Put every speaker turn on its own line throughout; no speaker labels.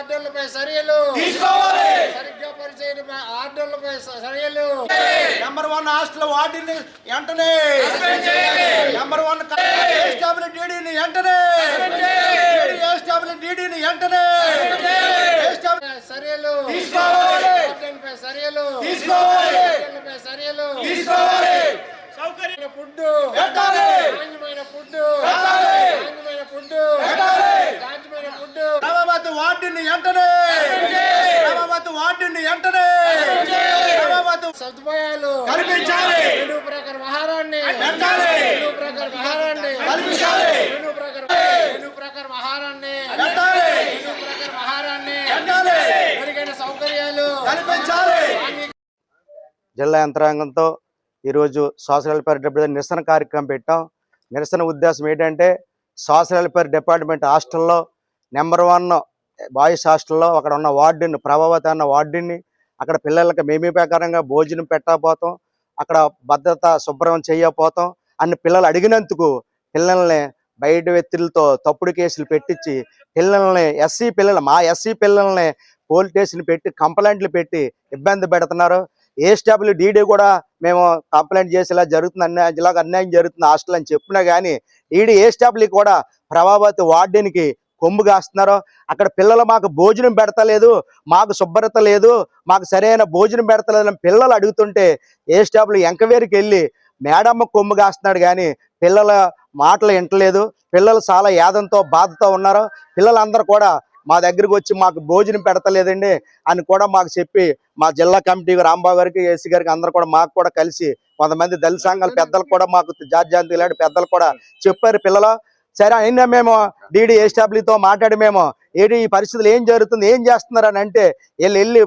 ఆర్డర్లపై చర్యలు.
తీసుకోవాలి.
సరిగ్గా పరిచయం ఆర్డర్లపై చర్యలు.
నెంబర్ వన్ హాస్టల్ వార్డుని వెంటనే. నెంబర్ వన్ డీడీని వెంటనే. డీడీని వెంటనే.
చర్యలు.
తీసుకోవాలి.
ఆర్డర్లపై చర్యలు.
తీసుకోవాలి.
ఆర్డర్లపై చర్యలు.
తీసుకోవాలి.
సౌకర్య. ఫుడ్ ఫుడ్
పెట్టాలి.
నాణ్యమైన ఫుడ్
పెట్టాలి.
నాణ్యమైన ఫుడ్
రామాబాద్ వార్డుని వెంటనే! రామాబాద్ వార్డుని వెంటనే! రామాబాద్
సదుపాయాలు
కల్పించాలి.
ప్రకారం
పెట్టాలి.
ప్రకారం ఆహారాన్ని
కల్పించాలి.
ప్రకారం ప్రకారం
పెట్టాలి.
ప్రకారం
పెట్టాలి.
మెరుగైన సౌకర్యాలు!
కల్పించాలి!
జిల్లా యంత్రాంగంతో ఈరోజు సోషల్ వెల్ఫేర్ డిపార్ట్మెంట్ నిరసన కార్యక్రమం పెట్టాం. నిరసన ఉద్దేశం ఏంటంటే సోషల్ వెల్ఫేర్ డిపార్ట్మెంట్ హాస్టల్లో నెంబర్ వన్ బాయ్స్ హాస్టల్లో అక్కడ ఉన్న వార్డుని ప్రభావతి అన్న వార్డుని అక్కడ పిల్లలకి మేమే ప్రకారంగా భోజనం పెట్టకపోతాం అక్కడ భద్రత శుభ్రం చేయకపోతాం అన్ని పిల్లలు అడిగినందుకు పిల్లల్ని బయట వ్యక్తులతో తప్పుడు కేసులు పెట్టించి పిల్లల్ని ఎస్సీ పిల్లలు మా ఎస్సీ పిల్లల్ని పోలీస్ స్టేషన్ పెట్టి కంప్లైంట్లు పెట్టి ఇబ్బంది పెడుతున్నారు. ఏ స్టాఫ్లు డీడీ కూడా మేము కంప్లైంట్ చేసేలా జరుగుతుంది అన్యాయం ఇలాగ అన్యాయం జరుగుతుంది హాస్టల్ అని చెప్పినా కానీ ఈడీ ఏఎస్డబ్ల్యూ కూడా ప్రభావతి వార్డెన్కి కొమ్ము కాస్తున్నారు అక్కడ పిల్లలు మాకు భోజనం పెడతలేదు మాకు శుభ్రత లేదు మాకు సరైన భోజనం పెడతలేదు పిల్లలు అడుగుతుంటే ఏ ఏఎస్డబ్ల్యూ ఎంకవేరికి వెళ్ళి మేడమ్మ కొమ్ము కాస్తున్నాడు కానీ పిల్లల మాటలు వింటలేదు పిల్లలు చాలా యాదంతో బాధతో ఉన్నారు పిల్లలందరూ కూడా మా దగ్గరికి వచ్చి మాకు భోజనం పెడతలేదండి అని కూడా మాకు చెప్పి మా జిల్లా కమిటీ రాంబాబు గారికి ఏసీ గారికి అందరూ కూడా మాకు కూడా కలిసి కొంతమంది దళిత సంఘాల పెద్దలు కూడా మాకు జార్జాంతి లాంటి పెద్దలు కూడా చెప్పారు. పిల్లలు సరే అయినా మేము డీడీ ఏస్టాబ్లీతో మాట్లాడి మేము ఏడి ఈ పరిస్థితులు ఏం జరుగుతుంది ఏం చేస్తున్నారు అని అంటే వీళ్ళు వెళ్ళి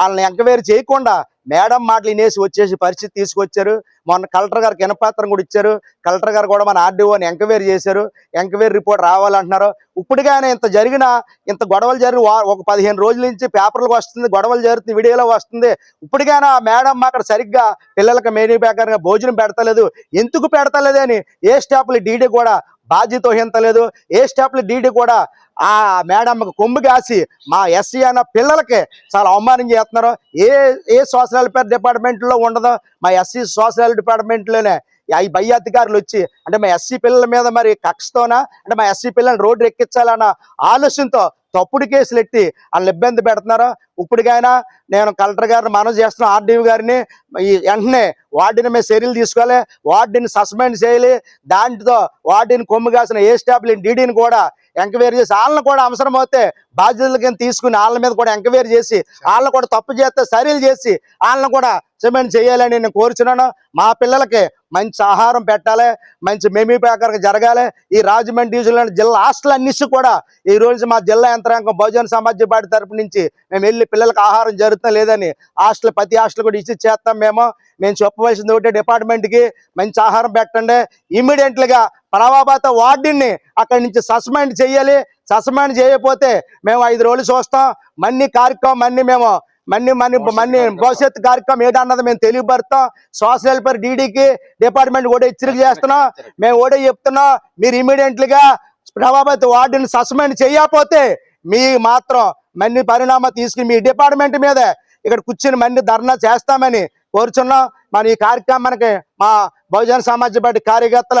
వాళ్ళని ఎంక్వైరీ చేయకుండా మేడం మాటలు వినేసి వచ్చేసి పరిస్థితి తీసుకొచ్చారు. మొన్న కలెక్టర్ గారికి ఇనపాత్రం కూడా ఇచ్చారు. కలెక్టర్ గారు కూడా మన ఆర్డీఓని ఎంక్వైరీ చేశారు. ఎంక్వైరీ రిపోర్ట్ రావాలంటున్నారు. ఇప్పటికైనా ఇంత జరిగిన ఇంత గొడవలు జరిగి ఒక పదిహేను రోజుల నుంచి పేపర్లకు వస్తుంది గొడవలు జరుగుతుంది వీడియోలో వస్తుంది. ఇప్పటికైనా మేడం అక్కడ సరిగ్గా పిల్లలకు మెనూ బేకర్గా భోజనం పెడతలేదు. ఎందుకు పెడతలేదు అని ఏ స్టాఫ్లు డీడీ కూడా బాధ్యత వహించలేదు ఏ స్టాఫ్లు డీడీ కూడా ఆ మేడం కొమ్ము కాసి మా ఎస్సీ అన్న పిల్లలకి చాలా అవమానం చేస్తున్నారు. ఏ ఏ సోషల్ వెల్ఫేర్ డిపార్ట్మెంట్లో ఉండదు మా ఎస్సీ సోషల్ డిపార్ట్మెంట్లోనే ఈ బై అధికారులు వచ్చి అంటే మా ఎస్సీ పిల్లల మీద మరి కక్షతోనా అంటే మా ఎస్సీ పిల్లల్ని రోడ్డు ఎక్కించాలన్న ఆలోచనతో తప్పుడు కేసులు ఎట్టి వాళ్ళని ఇబ్బంది పెడుతున్నారు? ఇప్పటికైనా నేను కలెక్టర్ గారిని మనం చేస్తున్నా ఆర్డీఓ గారిని ఈ వెంటనే వార్డుని మేము చర్యలు తీసుకోవాలి వార్డుని సస్పెండ్ చేయాలి దాంట్లో వార్డుని కొమ్ము కాసిన ఏ స్టాఫ్లు డీడీని కూడా ఎంక్వైరీ చేసి వాళ్ళని కూడా అవసరం అవుతే బాధ్యతల కింద తీసుకుని వాళ్ళ మీద కూడా ఎంక్వైరీ చేసి వాళ్ళని కూడా తప్పు చేస్తే చర్యలు చేసి వాళ్ళని కూడా సిమెంట్ చేయాలని నేను కోరుచున్నాను. మా పిల్లలకి మంచి ఆహారం పెట్టాలి మంచి మెమీ ప్రకారం జరగాలి. ఈ రాజమండ్రి డివిజన్లోని జిల్లా హాస్టల్ అన్నిసి కూడా ఈ రోజు మా జిల్లా యంత్రాంగం బహుజన సమాజ్ పార్టీ తరపు నుంచి మేము వెళ్ళి పిల్లలకు ఆహారం జరుగుతుందా లేదని హాస్టల్ ప్రతి హాస్టల్ కూడా ఇచ్చి చేస్తాం మేము. మేము చెప్పవలసింది ఒకటే డిపార్ట్మెంట్కి మంచి ఆహారం పెట్టండి. ఇమీడియట్లుగా ప్రభావత వార్డుని అక్కడి నుంచి సస్పెండ్ చేయాలి. సస్పెండ్ చేయకపోతే మేము ఐదు రోజులు చూస్తాం. మన్ని కార్యక్రమం అన్ని మేము మన్ని మన్ని మన్ని భవిష్యత్తు కార్యక్రమం ఏదన్నది మేము తెలియపరుస్తాం. సోషల్ వెల్ఫేర్ డీడీకి డిపార్ట్మెంట్ కూడా హెచ్చరిక చేస్తున్నాం. మేము కూడా చెప్తున్నాం. మీరు ఇమీడియట్లుగా ప్రభావతి వార్డుని సస్పెండ్ చేయకపోతే మీ మాత్రం మన్ని పరిణామం తీసుకుని మీ డిపార్ట్మెంట్ మీద ఇక్కడ కూర్చుని మన్ని ధర్నా చేస్తామని కోరుచున్నాం. మన ఈ కార్యక్రమానికి మా బహుజన సమాజ్ పార్టీ కార్యకర్తలు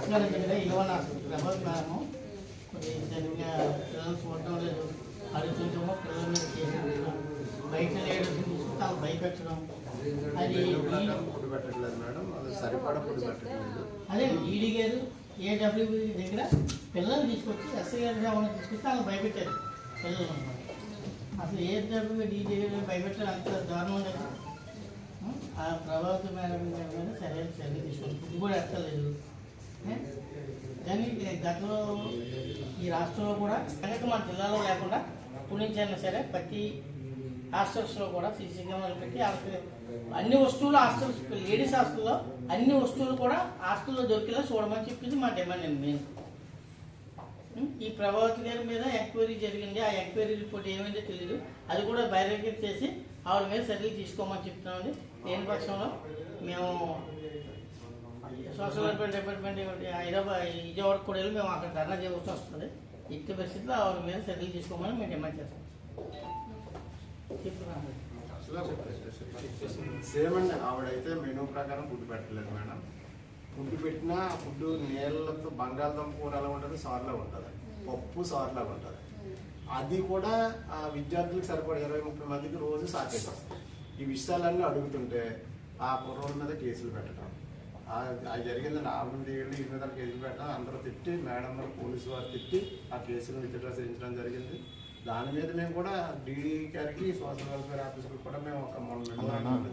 పిల్లల మీద చేసిన బయట తాను భయపెట్టడం అది
పెట్టట్లేదు మేడం. అది సరిపడా పెట్టట్లేదు.
అదే ఈడీ గారు ఏడబ్ల్యూ దగ్గర పిల్లల్ని తీసుకొచ్చి ఎస్ఐ గారి సేవలను తీసుకొచ్చి తాను భయపెట్టారు పిల్లలు అసలు ఏడబ్ల్యూ డీడీ భయపెట్టారు అంత దారుణం లేదు. ఆ ప్రభావిత మేడం మీద సరైన చర్య తీసుకుంది ఇది కూడా ఎత్తలేదు. కానీ గతంలో ఈ రాష్ట్రంలో కూడా కనుక మన జిల్లాలో లేకుండా ఇప్పటి నుంచి అయినా సరే ప్రతి హాస్టల్స్లో కూడా సీసీ కెమెరాలు పెట్టి అన్ని వస్తువులు హాస్టల్స్ లేడీస్ హాస్టల్లో అన్ని వస్తువులు కూడా హాస్టల్లో దొరికేలా చూడమని చెప్పింది మా డిమాండ్ అండి మెయిన్ ఈ ప్రభావతి గారి మీద ఎంక్వైరీ జరిగింది. ఆ ఎంక్వైరీ రిపోర్ట్ ఏమైందో తెలియదు అది కూడా బహిరంగ చేసి ఆవిడ మీద చర్యలు తీసుకోమని చెప్తున్నామండి. దేని పక్షంలో? మేము social welfare department Hyderabad Vijayawada కూడా వెళ్ళి మేము అక్కడ ధర్నా చేయవలసి వస్తుంది. ఇట్టి పరిస్థితిలో ఆవిడ మీద చర్యలు తీసుకోమని మేము డిమాండ్ చేస్తాం.
సేమ్ అండి ఆవిడైతే మెనూ ప్రకారం ఫుడ్ పెట్టలేదు మేడం. ఫుడ్ పెట్టినా ఫుడ్ నీళ్ళతో బంగాళదుంప కూర ఎలా ఉంటుంది? సార్లా ఉంటుంది. పప్పు సార్లా ఉంటుంది. అది కూడా విద్యార్థులకు సరిపడే ఇరవై ముప్పై మందికి రోజు సాకేస్తాం. ఈ విషయాలన్నీ అడుగుతుంటే ఆ కుర్రోళ్ళ మీద కేసులు పెట్టడం. ఆ- అది జరిగిందండి. ఆవిడ మీద వీళ్ళు ఈ మీద కేసులు పెట్టడం. అందరూ తిట్టి మేడం పోలీసు వారు తిట్టి ఆ విత్డ్రా చేయించడం జరిగింది. దాని మీద మేము కూడా డీడీ గారికి సోషల్ వెల్ఫేర్ ఆఫీసర్కి కూడా మేము ఒక మొన్న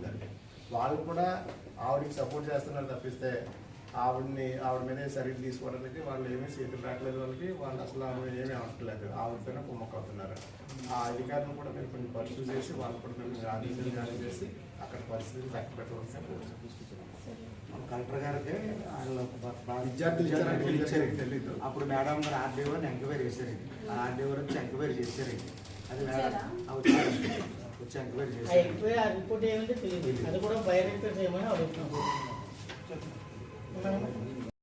జరిగింది. వాళ్ళు కూడా ఆవిడకి సపోర్ట్ చేస్తున్నారు తప్పిస్తే ఆవిడని ఆవిడ మీద చర్యలు తీసుకోవడానికి వాళ్ళు ఏమీ చేతులు రావట్లేదు వాళ్ళకి. వాళ్ళు అసలు ఆవిడ ఏమీ అనట్లేదు ఆవిడతోనే కుమ్మక్క అవుతున్నారు ఆ అధికారులను కూడా మేము కొంచెం పరిశీలి చేసి వాళ్ళు కూడా మేము ఆదేశాలు జారీ చేసి అక్కడ పరిస్థితిని పెట్టవలసిన
కలెక్టర్ గారికి వాళ్ళు
విద్యార్థులు
ఇచ్చారు
తెలీదు.
అప్పుడు మేడం గారు ఆర్డీఓని ఎంక్వైరీ చేశారు. ఆ ఆర్డీఓ వచ్చి ఎంక్వైరీ చేశారు. అది. వచ్చి ఎంక్వైరీ చేశారు.
రిపోర్ట్ ఏమైందో తెలియదు. అది కూడా బహిరంగ చేయమని అడుగుతున్నాం. Não.